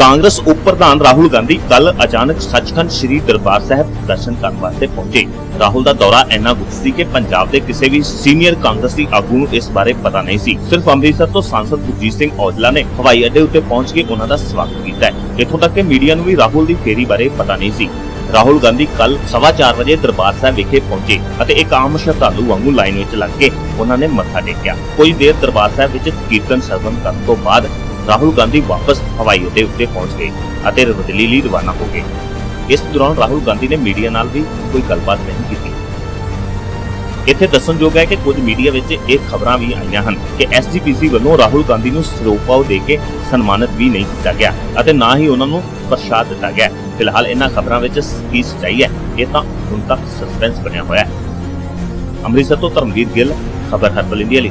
ਕਾਂਗਰਸ ਉਪ ਪ੍ਰਧਾਨ ਰਾਹੁਲ ਗਾਂਧੀ ਕੱਲ ਅਚਾਨਕ ਸੱਚਖੰਡ ਸ੍ਰੀ ਦਰਬਾਰ ਸਾਹਿਬ ਦਰਸ਼ਨ ਕਰਨ ਵਾਸਤੇ ਪਹੁੰਚੇ। ਰਾਹੁਲ ਦਾ ਦੌਰਾ ਇੰਨਾ ਗੁੱਟ ਸੀ ਕਿ ਪੰਜਾਬ ਦੇ ਕਿਸੇ ਵੀ ਸੀਨੀਅਰ ਕਾਂਗਰਸੀ ਆਗੂ ਨੂੰ ਇਸ ਬਾਰੇ ਪਤਾ ਨਹੀਂ ਸੀ। ਸਿਰਫ ਅੰਮ੍ਰਿਤਸਰ ਤੋਂ ਸਾਂਸਦ ਗੁਰਜੀਤ ਸਿੰਘ ਔਜਲਾ ਨੇ ਹਵਾਈ ਅੱਡੇ ਉੱਤੇ ਪਹੁੰਚ ਕੇ ਉਹਨਾਂ ਦਾ ਸਵਾਗਤ ਕੀਤਾ ਇੱਥੋਂ ਤੱਕ ਕਿ ਮੀਡੀਆ ਨੂੰ ਵੀ ਰਾਹੁਲ ਦੀ ਫੇਰੀ ਬਾਰੇ ਪਤਾ ਨਹੀਂ ਸੀ। ਰਾਹੁਲ ਗਾਂਧੀ ਕੱਲ 4:30 ਵਜੇ ਦਰਬਾਰ ਸਾਹਿਬ ਵਿਖੇ ਪਹੁੰਚੇ ਅਤੇ ਇੱਕ ਆਮ ਸ਼ਰਧਾਲੂ ਵਾਂਗੂ ਲਾਈਨ ਵਿੱਚ ਲੱਗ ਕੇ ਉਹਨਾਂ ਨੇ ਮੱਥਾ ਟੇਕਿਆ। ਕੁਝ ਦੇਰ ਦਰਬਾਰ ਸਾਹਿਬ ਵਿੱਚ ਕੀਰਤਨ ਸਰਵਨ ਕਰਨ ਤੋਂ ਬਾਅਦ ਰਾਹੁਲ ਗਾਂਧੀ ਵਾਪਸ ਹਵਾਈ ਅੱਡੇ ਉੱਤੇ ਪਹੁੰਚ ਗਏ ਅਤੇ ਦਿੱਲੀ ਲਈ ਰਵਾਨਾ ਹੋ ਗਏ। ਇਸ ਦੌਰਾਨ ਰਾਹੁਲ ਗਾਂਧੀ ਨੇ ਮੀਡੀਆ ਨਾਲ ਵੀ ਕੋਈ ਗੱਲਬਾਤ ਨਹੀਂ ਕੀਤੀ। ਇੱਥੇ ਦੱਸਣਯੋਗ ਹੈ ਕਿ ਕੁਝ ਮੀਡੀਆ ਵਿੱਚ ਇਹ ਖਬਰਾਂ ਵੀ ਆਈਆਂ ਹਨ ਕਿ ਐਸਜੀਪੀਸੀ ਵੱਲੋਂ ਰਾਹੁਲ ਗਾਂਧੀ ਨੂੰ ਸਰੋਪਾਓ ਦੇ ਕੇ ਸਨਮਾਨਿਤ ਵੀ ਨਹੀਂ ਕੀਤਾ ਗਿਆ ਅਤੇ ਨਾ ਹੀ ਉਹਨਾਂ ਨੂੰ ਪ੍ਰਸ਼ਾਦ ਦਿੱਤਾ ਗਿਆ। ਫਿਲਹਾਲ ਇਹਨਾਂ ਖਬਰਾਂ ਵਿੱਚ ਕੀ ਸੱਚਾਈ ਹੈ, ਇਹ ਤਾਂ ਹੁਣ ਤੱਕ ਸਸਪੈਂਸ ਬਣਿਆ ਹੋਇਆ ਹੈ। ਅੰਮ੍ਰਿਤਸਰ ਤੋਂ ਧਰਮਵੀਰ ਗਿੱਲ, ਖਬਰ ਹਰਬਲ ਇੰਡੀਆ ਲਈ।